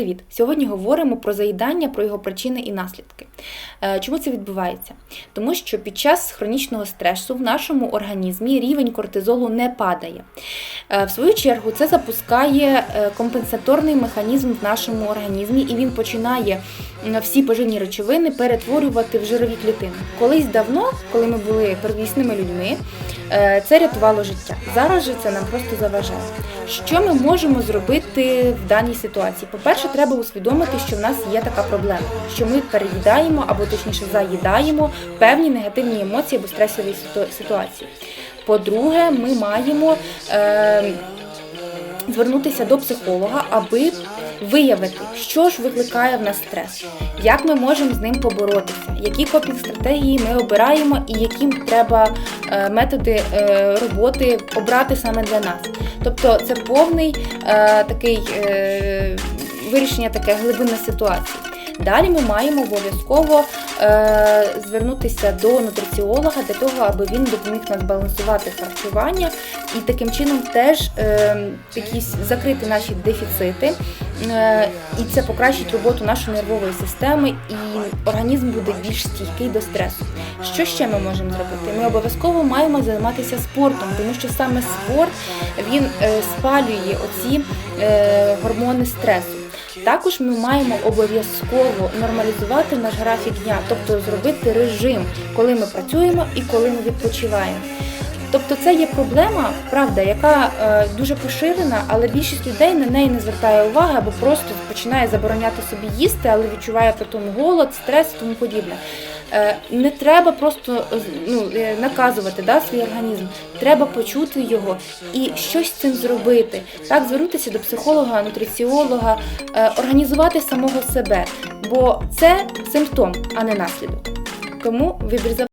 привіт! Сьогодні говоримо про заїдання, про його причини і наслідки. Е, Чому це відбувається? Тому що під час хронічного стресу в нашому організмі рівень кортизолу не падає. Е, В свою чергу це запускає е, компенсаторний механізм в нашому організмі, і він починає всі поживні речовини перетворювати в жирові клітини. Колись давно, коли ми були первісними людьми, це рятувало життя. Зараз же це нам просто заважає. Що ми можемо зробити в даній ситуації? По-перше, треба усвідомити, що в нас є така проблема, що ми переїдаємо або точніше заїдаємо певні негативні емоції або стресові ситуації. По-друге, ми маємо е, звернутися до психолога, аби виявити, що ж викликає в нас стрес, як ми можемо з ним поборотися, які копінг стратегії ми обираємо і яким треба е, методи е, роботи обрати саме для нас. Тобто це повний е, такий е, вирішення таке глибинної ситуації. Далі ми маємо обов'язково е, звернутися до нутриціолога для того, аби він допоміг нас балансувати харчування і таким чином теж е, якісь закрити наші дефіцити. Е, і це покращить роботу нашої нервової системи, і організм буде більш стійкий до стресу. Що ще ми можемо зробити? Ми обов'язково маємо займатися спортом, тому що саме спорт він е, спалює оці е, гормони стресу. Також ми маємо обов'язково нормалізувати наш графік дня, тобто зробити режим, коли ми працюємо і коли ми відпочиваємо. Тобто це є проблема, правда, яка е, дуже поширена, але більшість людей на неї не звертає уваги або просто починає забороняти собі їсти, але відчуває тому голод, стрес і тому подібне. Е, не треба просто е, ну, е, наказувати да, свій організм, треба почути його і щось з цим зробити. Так, звернутися до психолога, нутриціолога, організувати самого себе, бо це симптом, а не наслідок. Тому за